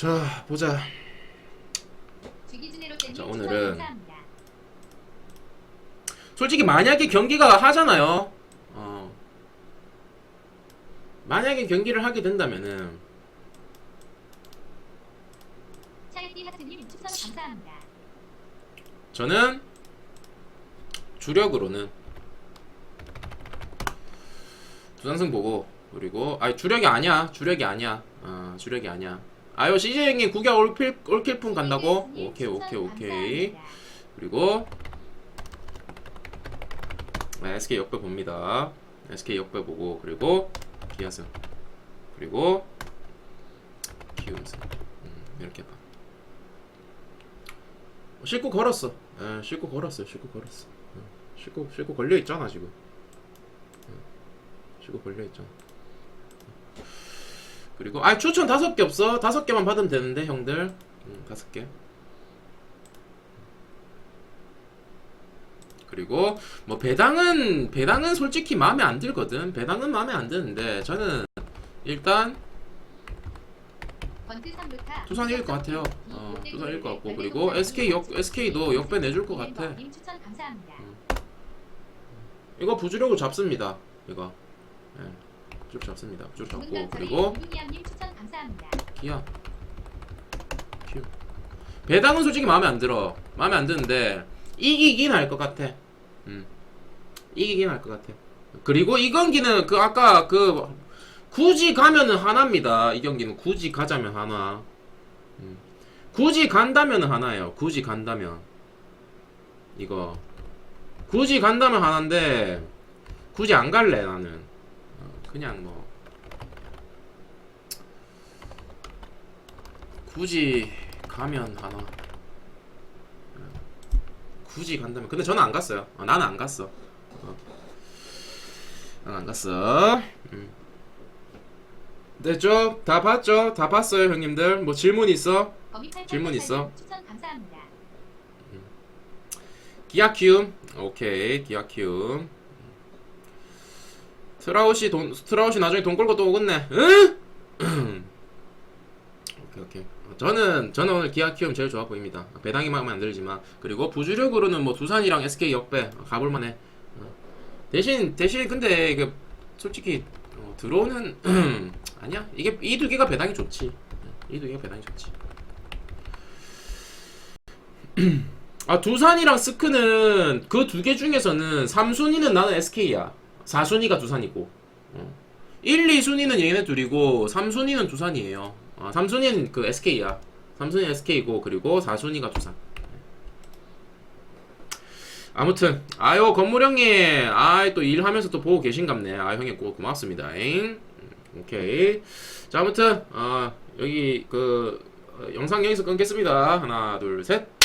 자 보자. 자, 오늘은. 솔직히 만약에 경기가 하잖아요. 어. 만약에 경기를 하게 된다면은. 저는 주력으로는 두산승 보고 그리고 아니 주력이 아니야. 주력이 아니야. 어 주력이 아니야 아유 CJ 형님 구경 올킬 올킬풍 간다고? 님 오케이 오케이 오케이. 감사합니다. 그리고 네, SK 역배 봅니다. SK 역배 보고 그리고 기아승 그리고 기움승. 음, 이렇게 봐. 어, 싣고 걸었어. 예, 싣고 걸었어요. 싣고 걸었어. 예, 싣고 싣고 걸려 있잖아 지금. 예, 싣고 걸려 있잖아 그리고 아 추천 다섯 개 없어 다섯 개만 받으면 되는데 형들 음, 다섯 개 그리고 뭐 배당은 배당은 솔직히 마음에 안 들거든 배당은 마음에 안 드는데 저는 일단 3루타 두산일 것 같아요. 어, 두산일 것 같고 그리고 SK 역 SK도 역배 내줄 것 같아. 감사합니다. 이거 부주력으로 잡습니다. 이거 예, 부주력 잡습니다. 부주력 잡고 그리고. 기아 큐 배당은 솔직히 마음에 안 들어. 마음에 안 드는데 이기긴 할 것 같아. 음 이기긴 할 것 같아. 그리고 이 경기는 그 아까 그 굳이 가면은 하나입니다. 이 경기는 굳이 가자면 하나. 음. 굳이 간다면 하나예요. 굳이 간다면 이거 굳이 간다면 하나인데 굳이 안 갈래 나는 어, 그냥 뭐 굳이 가면 하나 어, 굳이 간다면 근데 저는 안 갔어요. 어, 나는 안 갔어. 어. 난안 갔어. 음. 됐죠? 다 봤죠? 다 봤어요, 형님들. 뭐 질문 있어? 질문 있어? 추천 감사합니다. 기아 키움. 오케이, 기아 키움. 트라우시 돈 트라우시 나중에 돈 걸고 또 오겠네. 응? 오케이, 오케이. 저는 저는 오늘 기아 키움 제일 좋아 보입니다. 배당이 마음에 안 들지만 그리고 부주력으로는 뭐 두산이랑 SK 역배 가볼 만해. 어. 대신 대신 근데 그 솔직히 어, 들어오는 아니야. 이게 이 두 개가 배당이 좋지. 이 두 개가 배당이 좋지. 아 두산이랑 스크는 그 두 개 중에서는 3순위는 나는 SK야 4순위가 두산이고. 어. 1, 2순위는 얘네 둘이고 3순위는 두산이에요. 어, 3순위는 그 SK야. 3순위 SK고 그리고 4순위가 두산. 아무튼 아유 건물 형님. 아이 또 일하면서 또 보고 계신갑네. 아 형님 고, 고맙습니다. 잉? 음, 오케이. 자 아무튼 어, 여기 그 어, 영상 여기서 끊겠습니다. 하나 둘셋